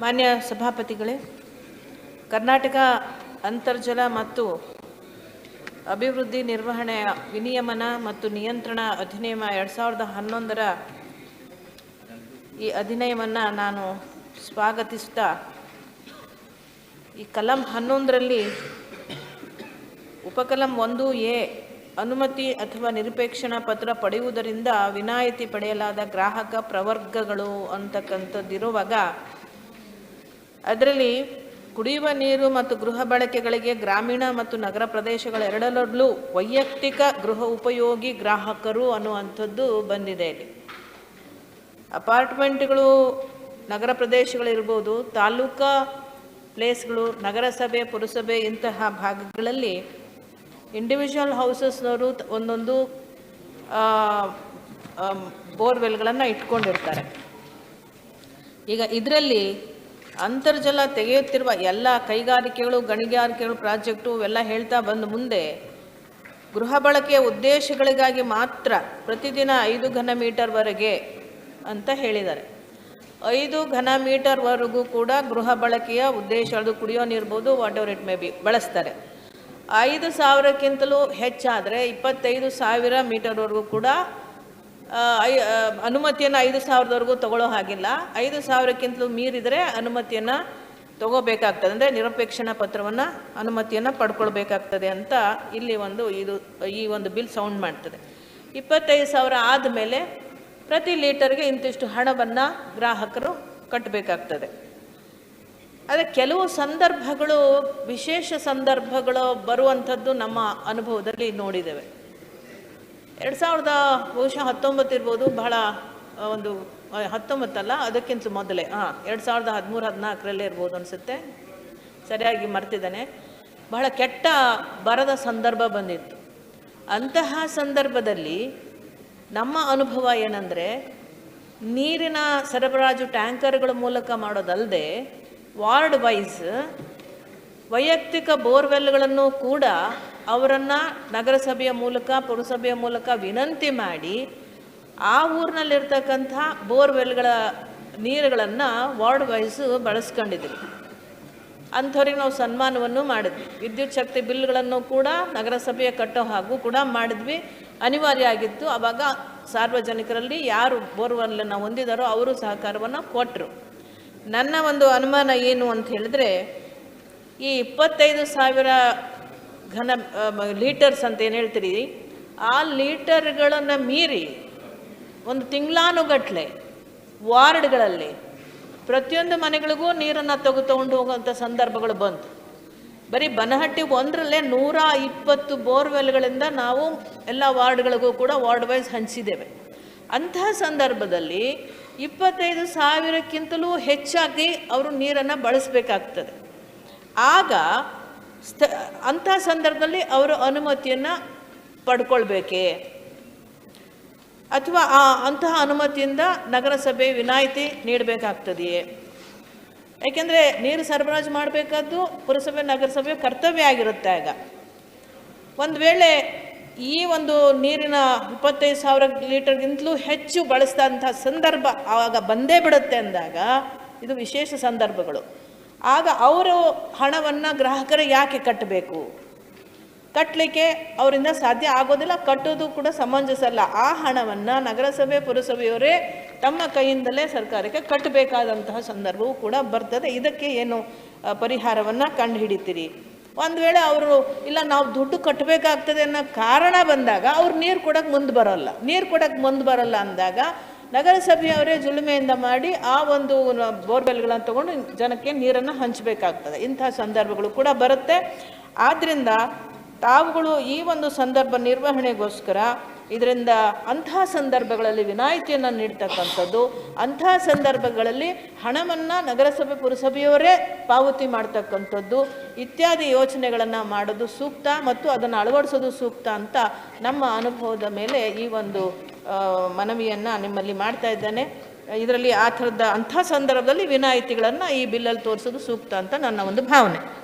ಮಾನ್ಯ ಸಭಾಪತಿಗಳೇ, ಕರ್ನಾಟಕ ಅಂತರ್ಜಲ ಮತ್ತು ಅಭಿವೃದ್ಧಿ ನಿರ್ವಹಣೆಯ ವಿನಿಯಮನ ಮತ್ತು ನಿಯಂತ್ರಣ ಅಧಿನಿಯಮ ಎರಡು ಸಾವಿರದ ಹನ್ನೊಂದರ ಈ ಅಧಿನಿಯಮವನ್ನು ನಾನು ಸ್ವಾಗತಿಸ್ತಾ ಈ ಕಲಂ ಹನ್ನೊಂದರಲ್ಲಿ ಉಪಕಲಂ ಒಂದು ಎ ಅನುಮತಿ ಅಥವಾ ನಿರ್ಪೇಕ್ಷಣಾ ಪತ್ರ ಪಡೆಯುವುದರಿಂದ ವಿನಾಯಿತಿ ಪಡೆಯಲಾದ ಗ್ರಾಹಕ ಪ್ರವರ್ಗಗಳು ಅಂತಕ್ಕಂಥದ್ದಿರುವಾಗ ಅದರಲ್ಲಿ ಕುಡಿಯುವ ನೀರು ಮತ್ತು ಗೃಹ ಬಳಕೆಗಳಿಗೆ ಗ್ರಾಮೀಣ ಮತ್ತು ನಗರ ಪ್ರದೇಶಗಳ ಎರಡರಲ್ಲೂ ವೈಯಕ್ತಿಕ ಗೃಹ ಉಪಯೋಗಿ ಗ್ರಾಹಕರು ಅನ್ನುವಂಥದ್ದು ಬಂದಿದೆ ಇಲ್ಲಿ. ಅಪಾರ್ಟ್ಮೆಂಟ್ಗಳು ನಗರ ಪ್ರದೇಶಗಳಿರ್ಬೋದು, ತಾಲೂಕಾ ಪ್ಲೇಸ್ಗಳು, ನಗರಸಭೆ, ಪುರಸಭೆ ಇಂತಹ ಭಾಗಗಳಲ್ಲಿ ಇಂಡಿವಿಜುವಲ್ ಹೌಸಸ್ನವರು ಒಂದೊಂದು ಬೋರ್ವೆಲ್ಗಳನ್ನು ಇಟ್ಕೊಂಡಿರ್ತಾರೆ. ಈಗ ಇದರಲ್ಲಿ ಅಂತರ್ಜಲ ತೆಗೆಯುತ್ತಿರುವ ಎಲ್ಲ ಕೈಗಾರಿಕೆಗಳು, ಗಣಿಗಾರಿಕೆಗಳು, ಪ್ರಾಜೆಕ್ಟು ಇವೆಲ್ಲ ಹೇಳ್ತಾ ಬಂದ ಮುಂದೆ ಗೃಹ ಬಳಕೆಯ ಉದ್ದೇಶಗಳಿಗಾಗಿ ಮಾತ್ರ ಪ್ರತಿದಿನ ಐದು ಘನ ಮೀಟರ್ವರೆಗೆ ಅಂತ ಹೇಳಿದ್ದಾರೆ. ಐದು ಘನ ಮೀಟರ್ವರೆಗೂ ಕೂಡ ಗೃಹ ಬಳಕೆಯ ಉದ್ದೇಶ ಅದು ಕುಡಿಯೋ ನೀರ್ಬೋದು whatever it may be ಬಳಸ್ತಾರೆ. ಐದು ಸಾವಿರಕ್ಕಿಂತಲೂ ಹೆಚ್ಚಾದರೆ ಇಪ್ಪತ್ತೈದು ಸಾವಿರ ಮೀಟರ್ವರೆಗೂ ಕೂಡ ಐ ಅನುಮತಿಯನ್ನು ಐದು ಸಾವಿರದವರೆಗೂ ತಗೊಳ್ಳೋ ಹಾಗಿಲ್ಲ. ಐದು ಸಾವಿರಕ್ಕಿಂತಲೂ ಮೀರಿದರೆ ಅನುಮತಿಯನ್ನು ತಗೋಬೇಕಾಗ್ತದೆ. ಅಂದರೆ ನಿರಪೇಕ್ಷಣಾ ಪತ್ರವನ್ನು ಅನುಮತಿಯನ್ನು ಪಡ್ಕೊಳ್ಬೇಕಾಗ್ತದೆ ಅಂತ ಇಲ್ಲಿ ಒಂದು ಇದು, ಈ ಒಂದು ಬಿಲ್ ಸೌಂಡ್ ಮಾಡ್ತದೆ. ಇಪ್ಪತ್ತೈದು ಸಾವಿರ ಆದಮೇಲೆ ಪ್ರತಿ ಲೀಟರ್ಗೆ ಇಂತಿಷ್ಟು ಹಣವನ್ನು ಗ್ರಾಹಕರು ಕಟ್ಟಬೇಕಾಗ್ತದೆ ಆದರೆ ಕೆಲವು ಸಂದರ್ಭಗಳು, ವಿಶೇಷ ಸಂದರ್ಭಗಳು ಬರುವಂಥದ್ದು ನಮ್ಮ ಅನುಭವದಲ್ಲಿ ನೋಡಿದ್ದೇವೆ. ಎರಡು ಸಾವಿರದ ಬಹುಶಃ ಹತ್ತೊಂಬತ್ತು ಇರ್ಬೋದು, ಬಹಳ ಒಂದು ಹತ್ತೊಂಬತ್ತಲ್ಲ, ಅದಕ್ಕಿಂತ ಮೊದಲೇ. ಹಾಂ, ಎರಡು ಸಾವಿರದ ಹದಿಮೂರು ಹದಿನಾಲ್ಕರಲ್ಲೇ ಇರ್ಬೋದು ಅನಿಸುತ್ತೆ. ಸರಿಯಾಗಿ ಮರ್ತಿದ್ದಾನೆ. ಬಹಳ ಕೆಟ್ಟ ಬರದ ಸಂದರ್ಭ ಬಂದಿತ್ತು. ಅಂತಹ ಸಂದರ್ಭದಲ್ಲಿ ನಮ್ಮ ಅನುಭವ ಏನಂದರೆ, ನೀರಿನ ಸರಬರಾಜು ಟ್ಯಾಂಕರ್ಗಳ ಮೂಲಕ ಮಾಡೋದಲ್ಲದೆ ವಾರ್ಡ್ ವೈಸ್ ವೈಯಕ್ತಿಕ ಬೋರ್ವೆಲ್ಗಳನ್ನು ಕೂಡ ಅವರನ್ನು ನಗರಸಭೆಯ ಮೂಲಕ, ಪುರಸಭೆಯ ಮೂಲಕ ವಿನಂತಿ ಮಾಡಿ ಆ ಊರಿನಲ್ಲಿರ್ತಕ್ಕಂಥ ಬೋರ್ವೆಲ್ಗಳ ನೀರುಗಳನ್ನು ವಾರ್ಡ್ ವೈಸ್ ಬಳಸ್ಕೊಂಡಿದ್ವಿ ಅಂಥವ್ರಿಗೆ ನಾವು ಸನ್ಮಾನವನ್ನು ಮಾಡಿದ್ವಿ. ವಿದ್ಯುತ್ ಶಕ್ತಿ ಬಿಲ್ಗಳನ್ನು ಕೂಡ ನಗರಸಭೆಯ ಕಟ್ಟೋ ಹಾಗೂ ಕೂಡ ಮಾಡಿದ್ವಿ. ಅನಿವಾರ್ಯ ಆಗಿತ್ತು. ಆವಾಗ ಸಾರ್ವಜನಿಕರಲ್ಲಿ ಯಾರು ಬೋರ್ವೆಲ್ಲನ್ನು ಹೊಂದಿದಾರೋ ಅವರು ಸಹಕಾರವನ್ನು ಕೊಟ್ಟರು ನನ್ನ ಒಂದು ಅನುಮಾನ ಏನು ಅಂತ ಹೇಳಿದ್ರೆ, ಈ ಇಪ್ಪತ್ತೈದು ಸಾವಿರ ಘನ ಲೀಟರ್ಸ್ ಅಂತ ಏನು ಹೇಳ್ತೀರಿ? ಆ ಲೀಟರ್ಗಳನ್ನು ಮೀರಿ ಒಂದು ತಿಂಗಳಾನುಗಟ್ಲೆ, ವಾರ್ಡ್ಗಳಲ್ಲಿ ಪ್ರತಿಯೊಂದು ಮನೆಗಳಿಗೂ ನೀರನ್ನು ತೆಗೆದು ತಗೊಂಡು ಹೋಗುವಂಥ ಸಂದರ್ಭಗಳು ಬಂತು. ಬರೀ ಬನಹಟ್ಟಿ ಒಂದರಲ್ಲೇ ನೂರ ಇಪ್ಪತ್ತು ಬೋರ್ವೆಲ್ಗಳಿಂದ ನಾವು ಎಲ್ಲ ವಾರ್ಡ್ಗಳಿಗೂ ಕೂಡ ವಾರ್ಡ್ ವೈಸ್ ಹಂಚಿದ್ದೇವೆ. ಅಂತಹ ಸಂದರ್ಭದಲ್ಲಿ ಇಪ್ಪತ್ತೈದು ಸಾವಿರಕ್ಕಿಂತಲೂ ಹೆಚ್ಚಾಗಿ ಅವರು ನೀರನ್ನು ಬಳಸಬೇಕಾಗ್ತದೆ. ಆಗ ಸ್ಥ ಅಂಥ ಸಂದರ್ಭದಲ್ಲಿ ಅವರು ಅನುಮತಿಯನ್ನು ಪಡ್ಕೊಳ್ಬೇಕೇ? ಅಥವಾ ಆ ಅಂತಹ ಅನುಮತಿಯಿಂದ ನಗರಸಭೆ ವಿನಾಯಿತಿ ನೀಡಬೇಕಾಗ್ತದೆಯೇ? ಯಾಕೆಂದರೆ ನೀರು ಸರಬರಾಜು ಮಾಡಬೇಕಾದ್ದು ಪುರಸಭೆ ನಗರಸಭೆ ಕರ್ತವ್ಯ ಆಗಿರುತ್ತೆ ಆಗ. ಒಂದು ವೇಳೆ ಈ ಒಂದು ನೀರಿನ ಇಪ್ಪತ್ತೈದು ಸಾವಿರ ಲೀಟರ್ಗಿಂತಲೂ ಹೆಚ್ಚು ಬಳಸಿದಂಥ ಸಂದರ್ಭ ಆವಾಗ ಬಂದೇ ಬಿಡುತ್ತೆ ಅಂದಾಗ, ಇದು ವಿಶೇಷ ಸಂದರ್ಭಗಳು. ಆಗ ಅವರು ಹಣವನ್ನು ಗ್ರಾಹಕರು ಯಾಕೆ ಕಟ್ಟಬೇಕು? ಕಟ್ಟಲಿಕ್ಕೆ ಅವರಿಂದ ಸಾಧ್ಯ ಆಗೋದಿಲ್ಲ, ಕಟ್ಟೋದು ಕೂಡ ಸಮಂಜಸ ಅಲ್ಲ. ಆ ಹಣವನ್ನು ನಗರಸಭೆ, ಪುರಸಭೆಯವರೇ ತಮ್ಮ ಕೈಯಿಂದಲೇ ಸರ್ಕಾರಕ್ಕೆ ಕಟ್ಟಬೇಕಾದಂತಹ ಸಂದರ್ಭವೂ ಕೂಡ ಬರ್ತದೆ. ಇದಕ್ಕೆ ಏನು ಪರಿಹಾರವನ್ನು ಕಂಡುಹಿಡಿತೀರಿ? ಒಂದು ವೇಳೆ ಅವರು, ಇಲ್ಲ, ನಾವು ದುಡ್ಡು ಕಟ್ಟಬೇಕಾಗ್ತದೆ ಅನ್ನೋ ಕಾರಣ ಬಂದಾಗ ಅವ್ರು ನೀರು ಕೊಡೋಕ್ಕೆ ಮುಂದೆ ಬರೋಲ್ಲ. ನೀರು ಕೊಡೋಕ್ಕೆ ಮುಂದೆ ಬರೋಲ್ಲ ಅಂದಾಗ ನಗರಸಭೆಯವರೇ ಜುಲುಮೆಯಿಂದ ಮಾಡಿ ಆ ಒಂದು ಬೋರ್ವೆಲ್ಗಳನ್ನು ತಗೊಂಡು ಜನಕ್ಕೆ ನೀರನ್ನು ಹಂಚಬೇಕಾಗ್ತದೆ. ಇಂಥ ಸಂದರ್ಭಗಳು ಕೂಡ ಬರುತ್ತೆ. ಆದ್ದರಿಂದ ತಾವುಗಳು ಈ ಒಂದು ಸಂದರ್ಭ ನಿರ್ವಹಣೆಗೋಸ್ಕರ ಇದರಿಂದ ಅಂಥ ಸಂದರ್ಭಗಳಲ್ಲಿ ವಿನಾಯಿತಿಯನ್ನು ನೀಡ್ತಕ್ಕಂಥದ್ದು, ಅಂಥ ಸಂದರ್ಭಗಳಲ್ಲಿ ಹಣವನ್ನು ನಗರಸಭೆ ಪುರಸಭೆಯವರೇ ಪಾವತಿ ಮಾಡ್ತಕ್ಕಂಥದ್ದು, ಇತ್ಯಾದಿ ಯೋಚನೆಗಳನ್ನು ಮಾಡೋದು ಸೂಕ್ತ ಮತ್ತು ಅದನ್ನು ಅಳವಡಿಸೋದು ಸೂಕ್ತ ಅಂತ ನಮ್ಮ ಅನುಭವದ ಮೇಲೆ ಈ ಒಂದು ಮನವಿಯನ್ನು ನಿಮ್ಮಲ್ಲಿ ಮಾಡ್ತಾ ಇದ್ದೇನೆ. ಇದರಲ್ಲಿ ಆ ಥರದ ಅಂಥ ಸಂದರ್ಭದಲ್ಲಿ ವಿನಾಯಿತಿಗಳನ್ನು ಈ ಬಿಲ್ಲಲ್ಲಿ ತೋರಿಸೋದು ಸೂಕ್ತ ಅಂತ ನನ್ನ ಒಂದು ಭಾವನೆ.